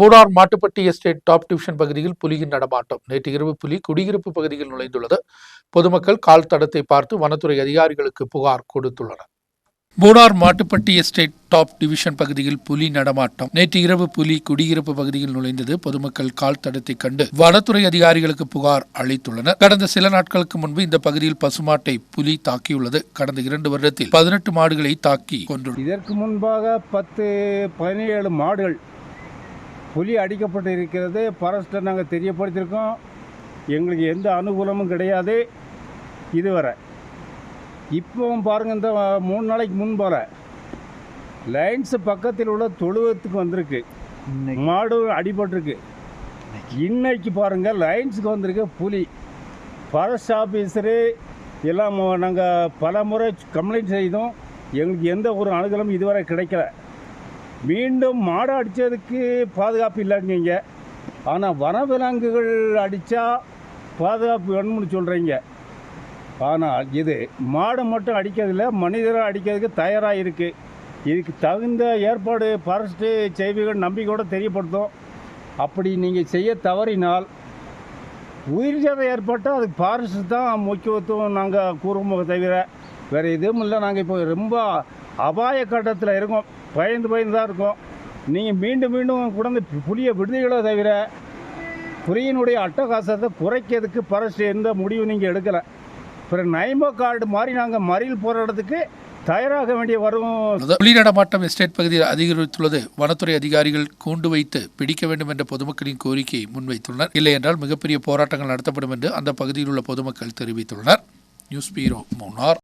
Moodar Mattupatti estate top division பகுதியில் புலியின் நடமாட்டம். நேற்று இரவு புலி குடியிருப்பு பகுதியில் நுழைந்துள்ளது. பொதுமக்கள் கால் தடத்தை பார்த்து வனத்துறை அதிகாரிகளுக்கு புகார் கொடுத்துள்ளனர். Moodar Mattupatti estate top division பகுதியில் புலி நடமாட்டம். நேற்று இரவு புலி குடியிருப்பு பகுதியில் நுழைந்தது. பொதுமக்கள் கால் தடத்தை கண்டு வனத்துறை அதிகாரிகளுக்கு புகார் அளித்துள்ளனர். கடந்த சில நாட்களுக்கு முன்பு இந்த பகுதியில் பசுமாட்டை புலி தாக்கியுள்ளது. கடந்த இரண்டு வருடத்தில் பதினெட்டு மாடுகளை தாக்கி கொண்டுள்ளது. இதற்கு முன்பாக பத்து பதினேழு மாடுகள் புலி அடிக்கப்பட்டு இருக்கிறது ஃபாரஸ்ட்டை நாங்கள் தெரியப்படுத்தியிருக்கோம். எங்களுக்கு எந்த அனுகூலமும் கிடையாது இதுவரை. இப்போவும் பாருங்கள் இந்த மூணு நாளைக்கு முன்பால லைன்ஸ் பக்கத்தில் உள்ள தொழுவத்துக்கு வந்திருக்கு. மாடு அடிபட்டிருக்கு. இன்னைக்கு. பாருங்கள் லைன்ஸுக்கு வந்திருக்கு புலி. ஃபாரஸ்ட் ஆஃபீஸரு எல்லாம் நாங்கள் பல முறை கம்ப்ளைண்ட் செய்தோம். எங்களுக்கு எந்த ஒரு அனுகூலமும் இதுவரை கிடைக்கல. மீண்டும் மாடு அடித்ததுக்கு பாதுகாப்பு இல்லைங்க ஆனால் வனவிலங்குகள் அடித்தா பாதுகாப்பு வேணும்னு சொல்கிறீங்க ஆனால் இது மாடை மட்டும் அடிக்கிறதில்ல மனிதரை அடிக்கிறதுக்கு தயாராக இருக்குது இதுக்கு தகுந்த ஏற்பாடு ஃபாரஸ்ட்டு செய்திகள் நம்பிக்கையோடு தெரியப்படுத்தும். அப்படி நீங்கள் செய்ய தவறினால் உயிர் சேதம் ஏற்பட்டால் அதுக்கு ஃபாரஸ்ட் தான் முக்கியத்துவம் நாங்கள் கூறுவோம் தவிர வேறு எதுவும் இல்லை. நாங்கள் இப்போ ரொம்ப அபாய கட்டத்தில் இருக்கும். பயந்து பயந்து தான் இருக்கும். நீங்கள் மீண்டும் மீண்டும் குடந்து புளிய விடுதீங்களோ தவிர புரியினுடைய அட்டகாசத்தை குறைக்கிறதுக்கு பரஸ்ட் எந்த முடிவும் நீங்கள் எடுக்கலை. பிற நைமோ கார்டு மாதிரி நாங்கள் மறியல் போராட்டத்துக்கு தயாராக வேண்டிய வரும். புலி நடமாட்டம் எஸ்டேட் பகுதியில் அதிகரித்துள்ளது. வனத்துறை அதிகாரிகள் கூண்டு வைத்து பிடிக்க வேண்டும் என்ற பொதுமக்களின் கோரிக்கையை முன்வைத்துள்ளனர். இல்லை என்றால் மிகப்பெரிய போராட்டங்கள் நடத்தப்படும் என்று அந்த பகுதியில் உள்ள பொதுமக்கள் தெரிவித்துள்ளனர். நியூஸ் பீரோ மூணார்